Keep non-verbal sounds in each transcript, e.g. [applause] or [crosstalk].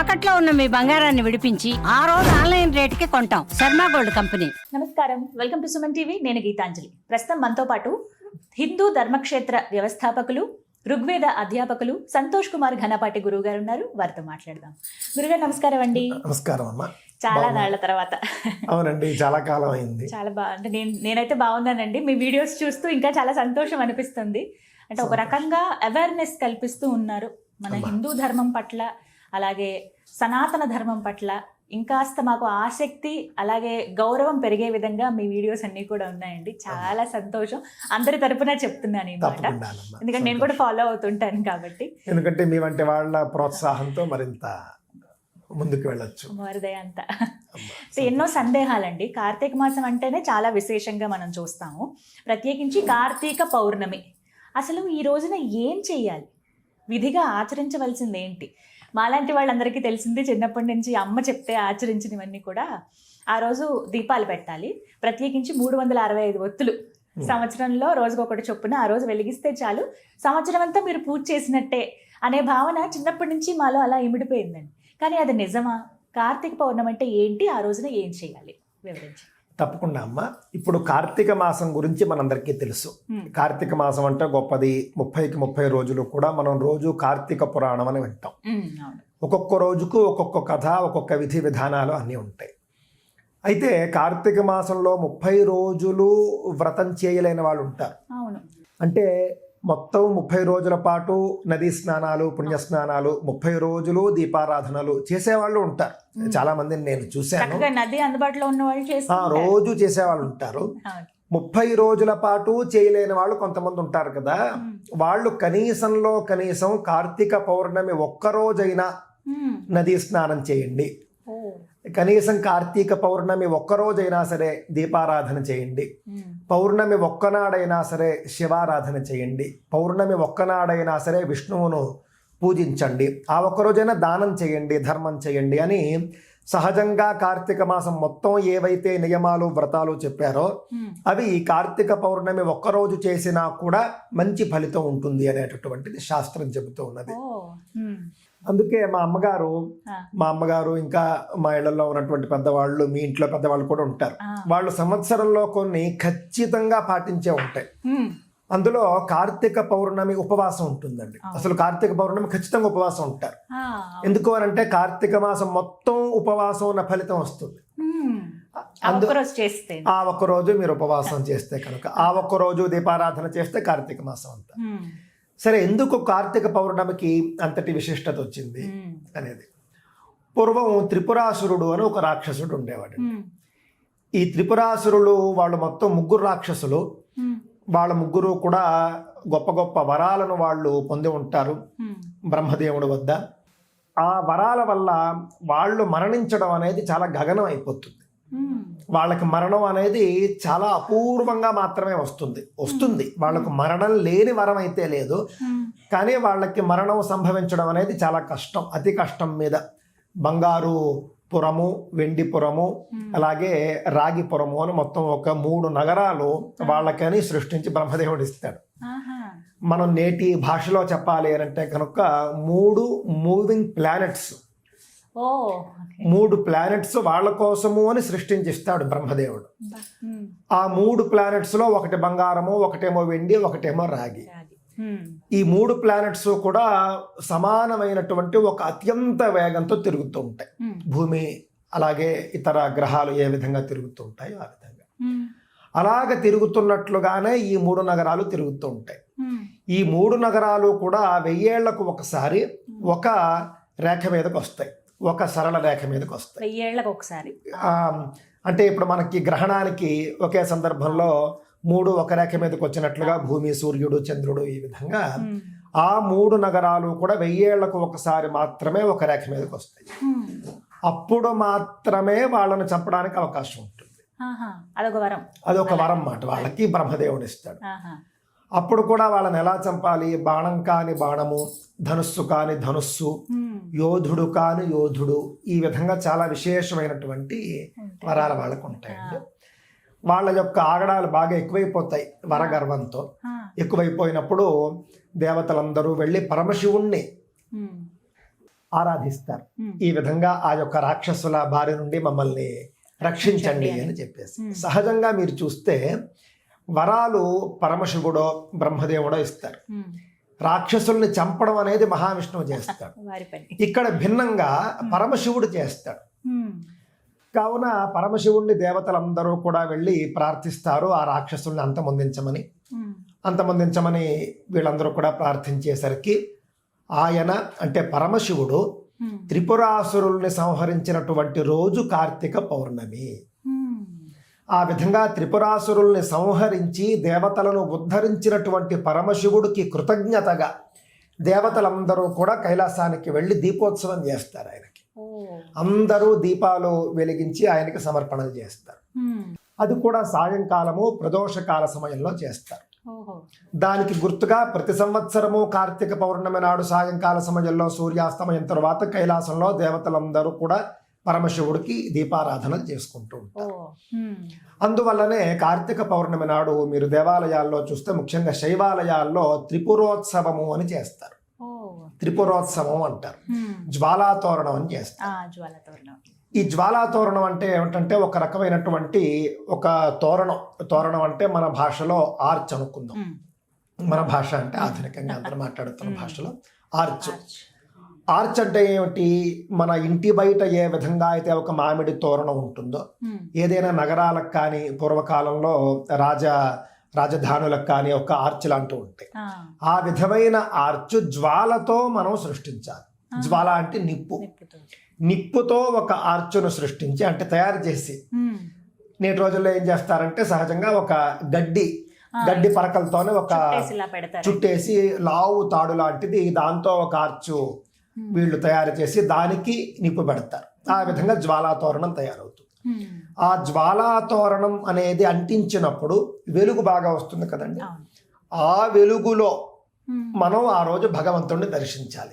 తాకట్లో ఉన్న మీ బంగారాన్ని విడిపించి ఆ రోజు ఆన్లైన్ రేటుకి కొంటాం. Sharma gold company. నమస్కారం. Welcome to Suman TV. నేను గీతాంజలి. ప్రస్తుతం మనతో పాటు హిందూ ధర్మక్షేత్ర వ్యవస్థాపకులు ఋగ్వేద అధ్యాపకులు సంతోష్ కుమార్ ఘనపాటి గురువు గారు ఉన్నారు. వారితో మాట్లాడదాం. గురుగారు నమస్కారం అండి. నమస్కారం అమ్మా. చాలా. నాళ్ళ తర్వాత. అవునండి చాలా కాలం అయింది. చాలా బాగా అంటే నేను నేనైతే బాగున్నానండి. మీ వీడియోస్ చూస్తూ ఇంకా చాలా సంతోషం అనిపిస్తుంది. అంటే ఒక రకంగా అవేర్నెస్ కల్పిస్తూ ఉన్నారు మన. హిందూ ధర్మం పట్ల అలాగే సనాతన ధర్మం పట్ల ఇంకాస్త మాకు ఆసక్తి అలాగే గౌరవం పెరిగే విధంగా మీ వీడియోస్ అన్ని కూడా ఉన్నాయండి. చాలా సంతోషం. అందరి తరపున చెప్తున్నాను. ఎందుకంటే నేను కూడా ఫాలో అవుతుంటాను కాబట్టి. ఎందుకంటే మీ వంటి వాళ్ళ ప్రోత్సాహంతో మరింత ముందుకు వెళ్ళొచ్చు. వారిదే అంతా. సో ఎన్నో సందేహాలండి. కార్తీక మాసం అంటేనే చాలా విశేషంగా మనం చూస్తాము. ప్రత్యేకించి కార్తీక పౌర్ణమి. అసలు ఈ రోజున ఏం చెయ్యాలి? విధిగా ఆచరించవలసింది ఏంటి మాలాంటి వాళ్ళందరికీ తెలిసింది చిన్నప్పటి నుంచి అమ్మ చెప్తే ఆచరించినవన్నీ కూడా ఆ రోజు దీపాలు పెట్టాలి. ప్రత్యేకించి మూడు వందల అరవై ఐదు ఒత్తులు. సంవత్సరంలో రోజుకొకటి చొప్పున ఆ రోజు వెలిగిస్తే చాలు. సంవత్సరం అంతా మీరు పూజ చేసినట్టే అనే భావన చిన్నప్పటి నుంచి మాలో అలా ఇమిడిపోయిందండి. కానీ అది నిజమా? కార్తీక పౌర్ణమి అంటే ఏంటి? ఆ రోజున ఏం చేయాలి? వివరించి. తప్పకుండా అమ్మా. ఇప్పుడు కార్తీక మాసం గురించి మనందరికీ తెలుసు. కార్తీక మాసం అంటే గొప్పది. ముప్పైకి ముప్పై రోజులు కూడా మనం రోజు కార్తీక పురాణం అని వింటాం. ఒక్కొక్క రోజుకు ఒక్కొక్క కథ ఒక్కొక్క విధి విధానాలు అన్నీ ఉంటాయి. అయితే కార్తీక మాసంలో ముప్పై రోజులు వ్రతం చేయలేని వాళ్ళు ఉంటారు. అంటే మొత్తం ముప్పై రోజుల పాటు నదీ స్నానాలు పుణ్య స్నానాలు ముప్పై రోజులు దీపారాధనలు చేసేవాళ్ళు ఉంటారు. చాలా మందిని నేను చూశాను. నది అందుబాటులో ఉన్న వాళ్ళు రోజు చేసేవాళ్ళు ఉంటారు. ముప్పై రోజుల పాటు చేయలేని వాళ్ళు కొంతమంది ఉంటారు కదా. వాళ్ళు కనీసంలో కనీసం కార్తీక పౌర్ణమి ఒక్క రోజైనా నదీ స్నానం చేయండి. కనీసం కార్తీక పౌర్ణమి ఒక్క రోజైనా సరే దీపారాధన చేయండి. పౌర్ణమి ఒక్కనాడైనా సరే శివారాధన చేయండి. పౌర్ణమి ఒక్కనాడైనా సరే విష్ణువును పూజించండి. ఆ ఒక్క రోజైనా దానం చేయండి ధర్మం చేయండి అని సహజంగా కార్తీక మాసం మొత్తం ఏవైతే నియమాలు వ్రతాలు చెప్పారో అవి ఈ కార్తీక పౌర్ణమి ఒక్కరోజు చేసినా కూడా మంచి ఫలితం ఉంటుంది అనేటటువంటిది శాస్త్రం చెబుతూ ఉన్నది. అందుకే మా అమ్మగారు మా అమ్మగారు ఇంకా మా ఇళ్ళలో ఉన్నటువంటి పెద్దవాళ్ళు మీ ఇంట్లో పెద్దవాళ్ళు కూడా ఉంటారు. వాళ్ళు సంవత్సరంలో కొన్ని ఖచ్చితంగా పాటించే ఉంటాయి. అందులో కార్తీక పౌర్ణమి ఉపవాసం ఉంటుందండి. అసలు కార్తీక పౌర్ణమి ఖచ్చితంగా ఉపవాసం ఉంటారు. ఎందుకు అని అంటే కార్తీక మాసం మొత్తం ఉపవాసం ఉన్న ఫలితం వస్తుంది. ఆ ఒక్క రోజు మీరు ఉపవాసం చేస్తే కనుక ఆ ఒక్క రోజు దీపారాధన చేస్తే కార్తీక మాసం అంతా. సరే ఎందుకు కార్తీక పౌర్ణమికి అంతటి విశిష్టత వచ్చింది అనేది? పూర్వం త్రిపురాసురుడు అని ఒక రాక్షసుడు ఉండేవాడు. ఈ త్రిపురాసురులు వాళ్ళు మొత్తం ముగ్గురు రాక్షసులు. వాళ్ళ ముగ్గురు కూడా గొప్ప గొప్ప వరాలను వాళ్ళు పొంది ఉంటారు బ్రహ్మదేవుడి వద్ద. ఆ వరాల వల్ల వాళ్ళు మరణించడం అనేది చాలా గగనం అయిపోతుంది వాళ్ళకి మరణం అనేది చాలా అపూర్వంగా మాత్రమే వస్తుంది. వస్తుంది. వాళ్ళకు మరణం లేని వరం అయితే లేదు. కానీ వాళ్ళకి మరణం సంభవించడం అనేది చాలా కష్టం అతి కష్టం మీద. బంగారు పురము వెండిపురము అలాగే రాగిపురము అని మొత్తం ఒక మూడు నగరాలు వాళ్ళకని సృష్టించి బ్రహ్మదేవుడు ఇస్తాడు. మనం నేటి భాషలో చెప్పాలి అంటే కనుక మూడు మూవింగ్ ప్లానెట్స్. మూడు ప్లానెట్స్ వాళ్ళ కోసము అని సృష్టించిస్తాడు బ్రహ్మదేవుడు. ఆ మూడు ప్లానెట్స్లో ఒకటి బంగారము ఒకటేమో వెండి ఒకటేమో రాగి. ఈ మూడు ప్లానెట్స్ కూడా సమానమైనటువంటి ఒక అత్యంత వేగంతో తిరుగుతూ ఉంటాయి. భూమి అలాగే ఇతర గ్రహాలు ఏ విధంగా తిరుగుతూ ఉంటాయో ఆ విధంగా. అలాగ తిరుగుతున్నట్లుగానే ఈ మూడు నగరాలు తిరుగుతూ ఉంటాయి. ఈ మూడు నగరాలు కూడా వెయ్యేళ్ళకు ఒకసారి ఒక రేఖ మీదకి వస్తాయి. ఒక సరళ రేఖ మీదకి వస్తాయి. వెయ్యేళ్ళకి ఒకసారి అంటే ఇప్పుడు మనకి గ్రహణానికి ఒకే సందర్భంలో మూడు ఒక రేఖ మీదకి వచ్చినట్లుగా భూమి సూర్యుడు చంద్రుడు ఈ విధంగా ఆ మూడు నగరాలు కూడా వెయ్యేళ్ళకు ఒకసారి మాత్రమే ఒక రేఖ మీదకి వస్తాయి. అప్పుడు మాత్రమే వాళ్ళని చంపడానికి అవకాశం ఉంటుంది. అదొక వరం. అదొక వరం మాట. వాళ్ళకి బ్రహ్మదేవుడు ఇస్తాడు. అప్పుడు కూడా వాళ్ళని ఎలా చంపాలి? బాణం కాని బాణము ధనుస్సు కాని ధనుస్సు ఉమ్, యోధుడు కాని యోధుడు ఈ విధంగా చాలా విశేషమైనటువంటి వరాలు వాళ్ళకు ఉంటాయండి. వాళ్ళ యొక్క ఆగడాలు బాగా ఎక్కువైపోతాయి వరగర్వంతో. ఎక్కువైపోయినప్పుడు దేవతలందరూ వెళ్ళి పరమశివుణ్ణి ఉమ్, ఆరాధిస్తారు. ఉమ్. ఈ విధంగా ఆ యొక్క రాక్షసుల బారి నుండి మమ్మల్ని రక్షించండి అని. చెప్పేసి. Hmm. సహజంగా మీరు చూస్తే వరాలు పరమశివుడో బ్రహ్మదేవుడో ఇస్తారు. రాక్షసుల్ని చంపడం అనేది మహావిష్ణువు చేస్తాడు [laughs] ఇక్కడ భిన్నంగా పరమశివుడు చేస్తాడు. కావున పరమశివుణ్ణి దేవతలందరూ కూడా వెళ్ళి ప్రార్థిస్తారు ఆ రాక్షసుల్ని అంతమొందించమని. అంతమొందించమని వీళ్ళందరూ కూడా ప్రార్థించేసరికి ఆయన అంటే పరమశివుడు. త్రిపురాసురుల్ని సంహరించినటువంటి రోజు కార్తీక పౌర్ణమి. ఆ విధంగా త్రిపురాసురుల్ని సంహరించి దేవతలను ఉద్ధరించినటువంటి పరమశివుడికి కృతజ్ఞతగా దేవతలందరూ కూడా కైలాసానికి వెళ్ళి దీపోత్సవం చేస్తారు ఆయనకి. అందరూ దీపాలు వెలిగించి ఆయనకి సమర్పణలు చేస్తారు. అది కూడా సాయంకాలము ప్రదోషకాల సమయంలో చేస్తారు దానికి గుర్తుగా ప్రతి సంవత్సరము కార్తీక పౌర్ణమి నాడు సాయంకాల సమయంలో సూర్యాస్తమయం తర్వాత కైలాసంలో దేవతలందరూ కూడా పరమశివుడికి దీపారాధనలు చేసుకుంటూ ఉంటారు. అందువల్లనే కార్తీక పౌర్ణమి నాడు మీరు దేవాలయాల్లో చూస్తే ముఖ్యంగా శైవాలయాల్లో త్రిపురోత్సవము అని చేస్తారు. ఓ. త్రిపురోత్సవం అంటారు. జ్వాలాతోరణం అని చేస్తారు. ఆ జ్వాల తోరణం ఈ జ్వాలాతోరణం అంటే ఏమిటంటే ఒక రకమైనటువంటి ఒక తోరణం. తోరణం అంటే మన భాషలో ఆర్చ్ అనుకుందాం. మన భాష అంటే ఆధునికంగా అందరూ మాట్లాడుతున్న భాషలో ఆర్చ్. ఆర్చ్. అంటే ఏమిటి మన ఇంటి బయట ఏ విధంగా అయితే ఒక మామిడి తోరణం ఉంటుందో. ఏదైనా నగరాలకు కానీ పూర్వకాలంలో రాజ రాజధానులకు కానీ ఒక ఆర్చ్ లాంటివి ఉంటాయి ఆ. విధమైన ఆర్చ్ జ్వాలతో మనం సృష్టించాలి జ్వాల అంటే నిప్పు నిప్పుతో. ఒక ఆర్చును సృష్టించి అంటే తయారు చేసి. నేటి రోజుల్లో ఏం చేస్తారంటే సహజంగా ఒక గడ్డి. గడ్డి పరకలతోనే ఒక చుట్టేసి లావు తాడు లాంటిది దాంతో ఒక ఆర్చు వీళ్ళు తయారు చేసి దానికి నిప్పు పెడతారు ఆ విధంగా జ్వాలా తోరణం తయారవుతుంది. ఉమ్. ఆ జ్వాలా తోరణం అనేది అంటించినప్పుడు వెలుగు బాగా వస్తుంది కదండి. ఆ వెలుగులో. మనం ఆ రోజు భగవంతుడిని దర్శించాలి.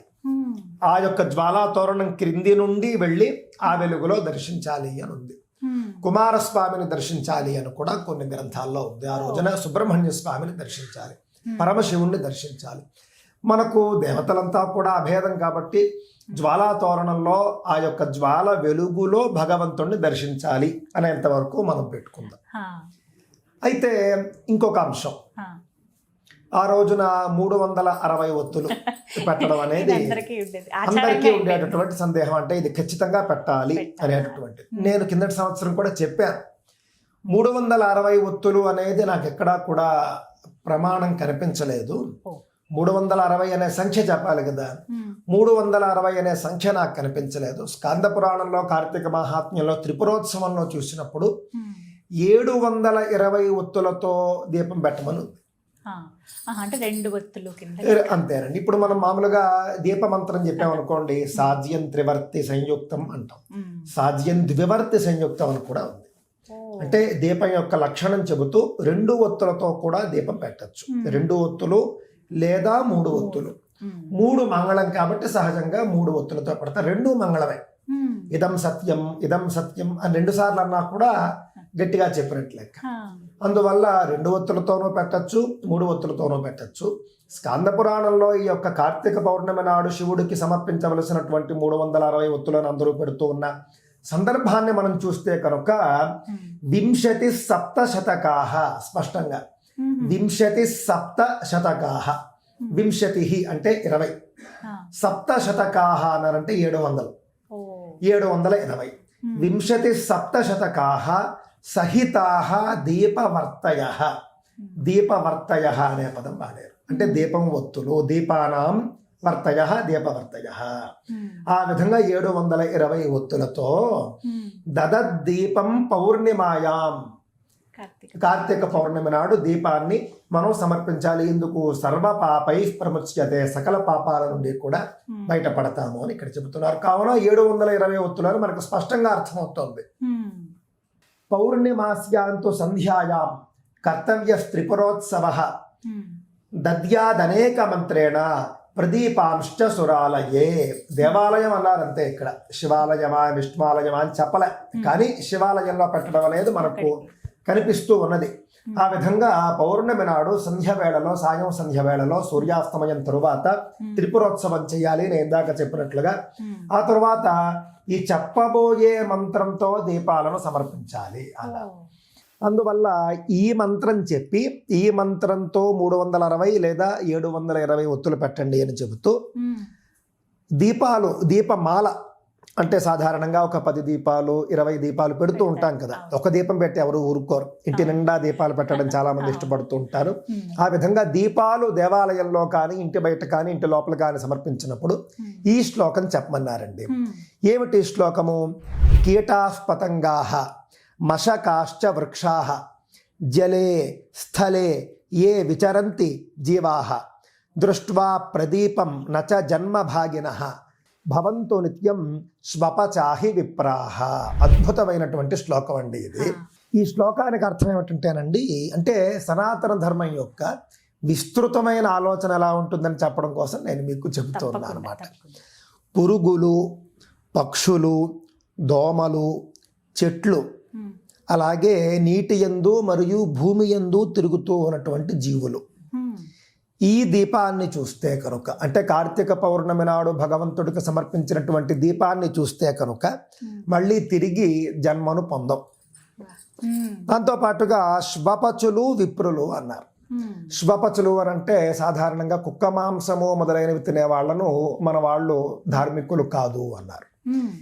ఆ యొక్క జ్వాలా తోరణం క్రింది నుండి వెళ్ళి ఆ వెలుగులో దర్శించాలి అని ఉంది. కుమారస్వామిని దర్శించాలి అని కూడా కొన్ని గ్రంథాల్లో ఉంది. ఆ రోజున సుబ్రహ్మణ్య స్వామిని దర్శించాలి. పరమశివుణ్ణి దర్శించాలి. మనకు దేవతలంతా కూడా అభేదం కాబట్టి జ్వాలా తోరణంలో ఆ యొక్క జ్వాల వెలుగులో భగవంతుణ్ణి దర్శించాలి అనేంత వరకు మనం పెట్టుకుందాం. అయితే ఇంకొక అంశం ఆ. రోజున మూడు వందల అరవై ఒత్తులు పెట్టడం అనేది అందరికీ. ఉండేటటువంటి సందేహం అంటే ఇది ఖచ్చితంగా పెట్టాలి. అనేటటువంటి నేను కిందటి సంవత్సరం కూడా చెప్పాను మూడు వందల అరవై ఒత్తులు అనేది నాకు ఎక్కడా కూడా ప్రమాణం కనిపించలేదు. మూడు వందల అరవై అనే సంఖ్య చెప్పాలి కదా. మూడు వందల అరవై అనే సంఖ్య నాకు కనిపించలేదు స్కంద పురాణంలో కార్తీక మహాత్మ్యంలో త్రిపురోత్సవంలో చూసినప్పుడు. ఏడు వందల ఇరవై ఒత్తులతో దీపం పెట్టమని అంటే రెండు ఒత్తులు అంతేనండి ఇప్పుడు మనం మామూలుగా దీపమంత్రం చెప్పామనుకోండి సాధ్యం త్రివర్తి సంయుక్తం అంటాం. సాధ్యం ద్వివర్తి సంయుక్తం అని కూడా ఉంది. అంటే దీపం యొక్క లక్షణం చెబుతూ రెండు ఒత్తులతో కూడా దీపం పెట్టచ్చు. రెండు ఒత్తులు లేదా మూడు ఒత్తులు. మూడు మంగళం కాబట్టి సహజంగా మూడు ఒత్తులతో పెడతారు రెండు మంగళమే. ఇదం సత్యం ఇదం సత్యం అని రెండు సార్లు అన్నా కూడా గట్టిగా చెప్పినట్లు లెక్క. అందువల్ల రెండు ఒత్తులతోనూ పెట్టచ్చు మూడు ఒత్తులతోనూ పెట్టచ్చు స్కంద పురాణంలో ఈ యొక్క కార్తీక పౌర్ణమి నాడు శివుడికి సమర్పించవలసినటువంటి మూడు వందల అరవై ఒత్తులను అందరూ పెడుతూ ఉన్న సందర్భాన్ని మనం చూస్తే కనుక. వింశతి సప్త శతకాహ స్పష్టంగా. వింశతి సప్త శతకాహ. వింశతి అంటే ఇరవై. సప్త శతకాహ అన్నారంటే ఏడు వందలు. ఏడు వందల ఇరవై. వింశతి సప్త శతకాహ సహితాహ దీపవర్తయ. దీపవర్తయ అనే పదం వాడారు. అంటే దీపం ఒత్తులు దీపానాం వర్తయ దీపవర్తయ. ఆ విధంగా ఏడు వందల ఇరవై ఒత్తులతో. దదద్దీపం పౌర్ణిమాయాం. కార్తీక పౌర్ణమి నాడు దీపాన్ని మనం సమర్పించాలి. ఇందుకు సర్వ పాపై ప్రముచ్యతే సకల పాపాల నుండి కూడా. బయటపడతాము అని ఇక్కడ చెబుతున్నారు. కావున ఏడు వందల ఇరవై ఒత్తులని మనకు స్పష్టంగా అర్థమవుతోంది. పౌర్ణిమాస్యాంతు సంధ్యాయాం కర్తవ్య త్రిపురోత్సవ. దద్యాదనేక మంత్రేణ ప్రదీపాంశ్చ సురాలయే. దేవాలయం అన్నారంతే ఇక్కడ. శివాలయమా విష్ణువాలయమా అని చెప్పలే. కానీ శివాలయంలో పెట్టడం అనేది మనకు కనిపిస్తూ ఉన్నది. ఆ విధంగా పౌర్ణమి నాడు సంధ్య వేళలో సాయం సంధ్య వేళలో సూర్యాస్తమయం తరువాత త్రిపురోత్సవం చేయాలి నేను ఇందాక చెప్పినట్లుగా ఆ తరువాత ఈ చెప్పబోయే మంత్రంతో దీపాలను సమర్పించాలి అలా. అందువల్ల ఈ మంత్రం చెప్పి ఈ మంత్రంతో మూడు వందల అరవై లేదా ఏడు వందల ఇరవై ఒత్తులు పెట్టండి అని చెబుతూ దీపాలు దీపమాల అంటే సాధారణంగా ఒక పది దీపాలు ఇరవై దీపాలు పెడుతూ ఉంటాం కదా. ఒక దీపం పెట్టి ఎవరు ఊరుకోరు. ఇంటి నిండా దీపాలు పెట్టడం చాలా మంది ఇష్టపడుతూ ఉంటారు. ఆ విధంగా దీపాలు దేవాలయంలో కానీ ఇంటి బయట కానీ ఇంటి లోపల కానీ సమర్పించినప్పుడు ఈ శ్లోకం చెప్పమన్నారండి. ఏమిటి శ్లోకము? కీటాః పతంగాః మశకాశ్చ వృక్షాः జలే స్థలే ఏ విచరంతి జీవాः దృష్ట్వా ప్రదీపం నచ జన్మభాగినః భవంతు నిత్యం స్వపచాహి విప్రాహ. అద్భుతమైనటువంటి శ్లోకం అండి ఇది. ఈ శ్లోకానికి అర్థం ఏమిటంటేనండి అంటే సనాతన ధర్మం యొక్క విస్తృతమైన ఆలోచన ఎలా ఉంటుందని చెప్పడం కోసం నేను మీకు చెబుతున్నాను అనమాట పురుగులు పక్షులు దోమలు చెట్లు అలాగే నీటి యందు మరియు భూమి యందు తిరుగుతూ ఉన్నటువంటి జీవులు. ఈ దీపాన్ని చూస్తే కనుక అంటే కార్తీక పౌర్ణమి నాడు భగవంతుడికి సమర్పించినటువంటి దీపాన్ని చూస్తే కనుక మళ్ళీ తిరిగి జన్మను పొందం. దాంతో పాటుగా శ్వపచులు విప్రులు అన్నారు. శ్వపచులు అని అంటే సాధారణంగా కుక్క మాంసము మొదలైనవి తినే వాళ్ళను మన వాళ్ళు ధార్మికులు కాదు అన్నారు.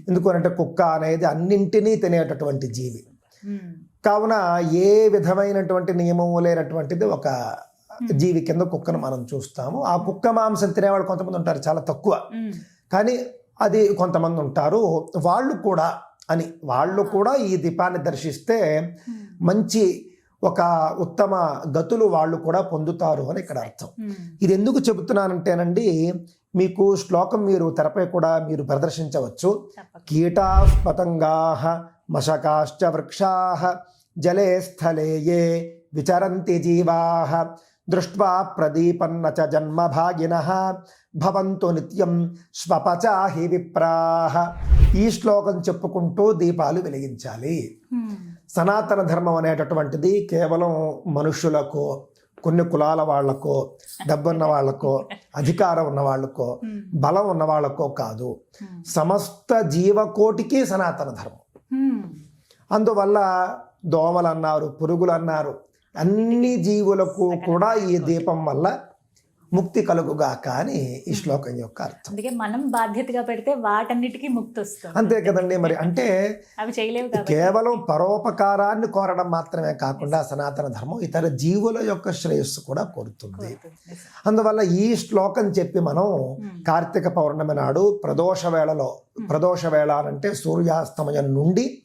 ఎందుకనంటే కుక్క అనేది అన్నింటినీ తినేటటువంటి జీవి. కావున ఏ విధమైనటువంటి నియమము లేనటువంటిది ఒక జీవి కింద కుక్కను మనం చూస్తాము. ఆ కుక్క మాంసం తినేవాళ్ళు కొంతమంది ఉంటారు చాలా తక్కువ. కానీ అది కొంతమంది ఉంటారు. వాళ్ళు కూడా అని వాళ్ళు కూడా ఈ దీపాన్ని దర్శిస్తే మంచి ఒక ఉత్తమ గతులు వాళ్ళు కూడా పొందుతారు అని ఇక్కడ అర్థం. ఇది ఎందుకు చెబుతున్నానంటేనండి మీకు శ్లోకం మీరు తెరపై కూడా మీరు ప్రదర్శించవచ్చు. కీటా పతంగా మశకాశ్చ వృక్షా జలే స్థలే విచరంతి జీవా దృష్ట్వా ప్రదీపన్న చ జన్మభాగిన. భవంతు నిత్యం స్వపచాహి విప్రాహ. ఈ శ్లోకం చెప్పుకుంటూ దీపాలు వెలిగించాలి. సనాతన ధర్మం అనేటటువంటిది కేవలం మనుషులకు కొన్ని కులాల వాళ్ళకో డబ్బున్న వాళ్ళకో అధికారం ఉన్న వాళ్ళకో బలం ఉన్న వాళ్ళకో కాదు. సమస్త జీవకోటికి సనాతన ధర్మం. అందువల్ల దోమలు అన్నారు పురుగులు అన్నారు అన్ని జీవులకు కూడా ఈ దీపం వల్ల ముక్తి కలుగుగాక అని ఈ శ్లోకం యొక్క అర్థం. అందుకే మనం బాధ్యతగా పెడితే వాటన్నిటికీ ముక్తి వస్తుంది. అంతే కదండి మరి. అంటే అవి చేయలేవు కేవలం పరోపకారాన్ని కోరడం మాత్రమే కాకుండా సనాతన ధర్మం ఇతర జీవుల యొక్క శ్రేయస్సు కూడా కోరుతుంది. అందువల్ల ఈ శ్లోకం చెప్పి మనం కార్తీక పౌర్ణమి నాడు ప్రదోష వేళలో ప్రదోష వేళ అంటే సూర్యాస్తమయం నుండి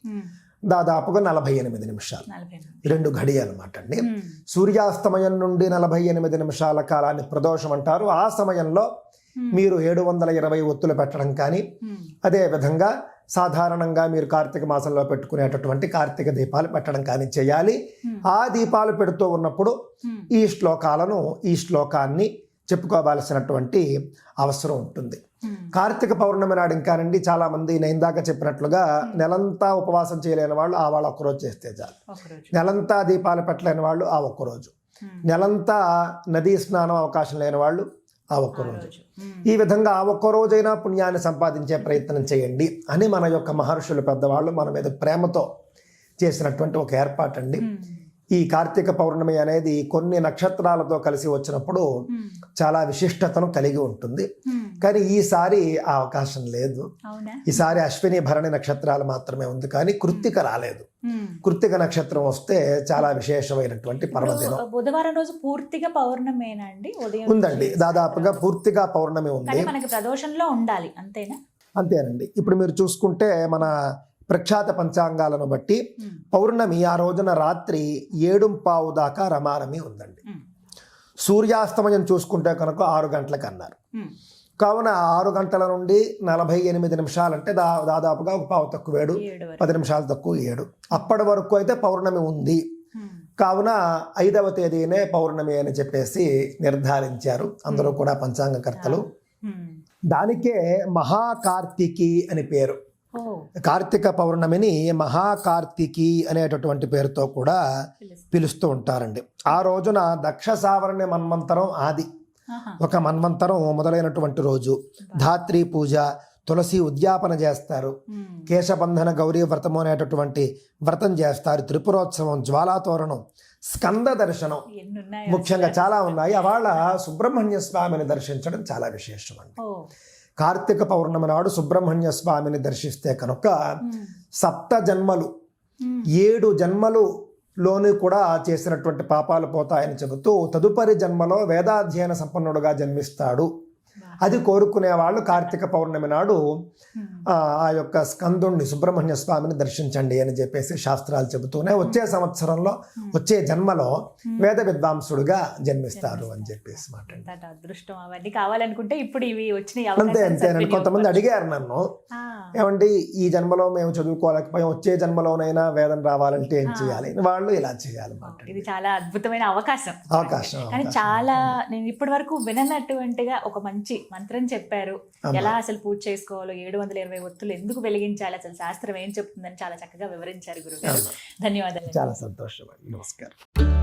దాదాపుగా నలభై ఎనిమిది నిమిషాలు. రెండు అండి ఉమ్. సూర్యాస్తమయం నుండి నలభై ఎనిమిది నిమిషాల కాలాన్ని ప్రదోషం అంటారు ఆ సమయంలో మీరు ఏడు వందల ఇరవై ఒత్తులు పెట్టడం కానీ ఉమ్. అదే విధంగా సాధారణంగా మీరు కార్తీక మాసంలో పెట్టుకునేటటువంటి కార్తీక దీపాలు పెట్టడం కానీ చేయాలి ఆ దీపాలు పెడుతూ ఉన్నప్పుడు. ఈ శ్లోకాలను ఈ శ్లోకాన్ని చెప్పుకోవాల్సినటువంటి అవసరం ఉంటుంది. కార్తీక పౌర్ణమి నాడు ఇంకానండి చాలా మంది నేను ఇందాక చెప్పినట్లుగా నెలంతా ఉపవాసం చేయలేని వాళ్ళు ఆ వాళ్ళు ఒక్కరోజు చేస్తే చాలు నెలంతా దీపాలు పెట్టలేని వాళ్ళు ఆ ఒక్కరోజు. నెలంతా నదీ స్నానం అవకాశం లేని వాళ్ళు ఆ ఒక్కరోజు. ఈ విధంగా ఆ ఒక్క రోజైనా పుణ్యాన్ని సంపాదించే ప్రయత్నం చేయండి అని మన యొక్క మహర్షులు పెద్దవాళ్ళు మన మీద ప్రేమతో చేసినటువంటి ఒక ఏర్పాటు అండి ఉమ్. ఈ కార్తీక పౌర్ణమి అనేది కొన్ని నక్షత్రాలతో కలిసి వచ్చినప్పుడు. చాలా విశిష్టతను కలిగి ఉంటుంది. కానీ ఈసారి ఆ అవకాశం లేదు. ఈసారి అశ్విని భరణి నక్షత్రాలు మాత్రమే ఉంది కానీ కృత్తిక రాలేదు. కృత్తిక నక్షత్రం వస్తే చాలా విశేషమైనటువంటి పర్వదినం. బుధవారం రోజు పూర్తిగా పౌర్ణమేనా అండి? ఉదయం ఉందండి. దాదాపుగా పూర్తిగా పౌర్ణమి ఉంది. మనకి ప్రదోషంలో ఉండాలి. అంతేనా? అంతేనండి. ఇప్పుడు మీరు చూసుకుంటే మన ప్రఖ్యాత పంచాంగాలను బట్టి. పౌర్ణమి ఆ రోజున రాత్రి ఏడు పావు దాకా రమారమి ఉందండి. సూర్యాస్తమయం చూసుకుంటే కనుక ఆరు గంటలకు అన్నారు. కావున ఆరు గంటల నుండి నలభై ఎనిమిది నిమిషాలంటే దా దాదాపుగా ఒక పావు తక్కువ ఏడు పది నిమిషాలు తక్కువ ఏడు. అప్పటి వరకు అయితే పౌర్ణమి ఉంది. కావున ఐదవ తేదీనే పౌర్ణమి అని చెప్పేసి నిర్ధారించారు. అందరూ కూడా పంచాంగకర్తలు. దానికే మహాకార్తికి అని పేరు. కార్తీక పౌర్ణమిని మహాకార్తికి అనేటటువంటి పేరుతో కూడా పిలుస్తూ. ఉంటారండి. ఆ రోజున దక్ష సావరణి మన్వంతరం ఆది. ఒక మన్వంతరం మొదలైనటువంటి రోజు. ధాత్రి పూజ తులసి ఉద్యాపన చేస్తారు. కేశబంధన గౌరీ వ్రతము అనేటటువంటి వ్రతం చేస్తారు. త్రిపురోత్సవం జ్వాలాతోరణం స్కంద దర్శనం ముఖ్యంగా చాలా ఉన్నాయి. అవాళ సుబ్రహ్మణ్య స్వామిని దర్శించడం చాలా విశేషం అండి కార్తీక పౌర్ణమి నాడు సుబ్రహ్మణ్య స్వామిని దర్శిస్తే కనుక. సప్త జన్మలు. ఏడు జన్మలు లోని కూడా చేసినటువంటి పాపాలు పోతాయని చెబుతూ తదుపరి జన్మలో వేదాధ్యయన సంపన్నుడుగా జన్మిస్తాడు. అది కోరుకునే వాళ్ళు కార్తీక పౌర్ణమి నాడు. ఆ యొక్క స్కందుణ్ణి సుబ్రహ్మణ్య స్వామిని దర్శించండి అని చెప్పేసి శాస్త్రాలు చెబుతూనే వచ్చే సంవత్సరంలో వచ్చే జన్మలో వేద విద్వాంసుడుగా జన్మిస్తారు అని చెప్పేసి మాట అదృష్టం అవన్నీ కావాలనుకుంటే ఇప్పుడు ఇవి వచ్చిన అంతే అంతేనండి కొంతమంది అడిగారు నన్ను. ఏమండి ఈ జన్మలో మేము చదువుకోలేకపోయాం వచ్చే జన్మలోనైనా వేదం రావాలంటే ఏం చేయాలి? వాళ్ళు ఇలా చేయాలన్నమాట ఇది చాలా అద్భుతమైన అవకాశం. అవకాశం కానీ చాలా నేను ఇప్పటి వరకు విననటువంటిగా ఒక మంచి మంత్రం చెప్పారు. ఎలా అసలు పూజ చేసుకోవాలో ఏడు వందల ఇరవై ఒత్తులు ఎందుకు వెలిగించాలి? అసలు శాస్త్రం ఏం చెప్తుందని చాలా చక్కగా వివరించారు గురుగారు. ధన్యవాదాలు చాలా సంతోషం నమస్కారం.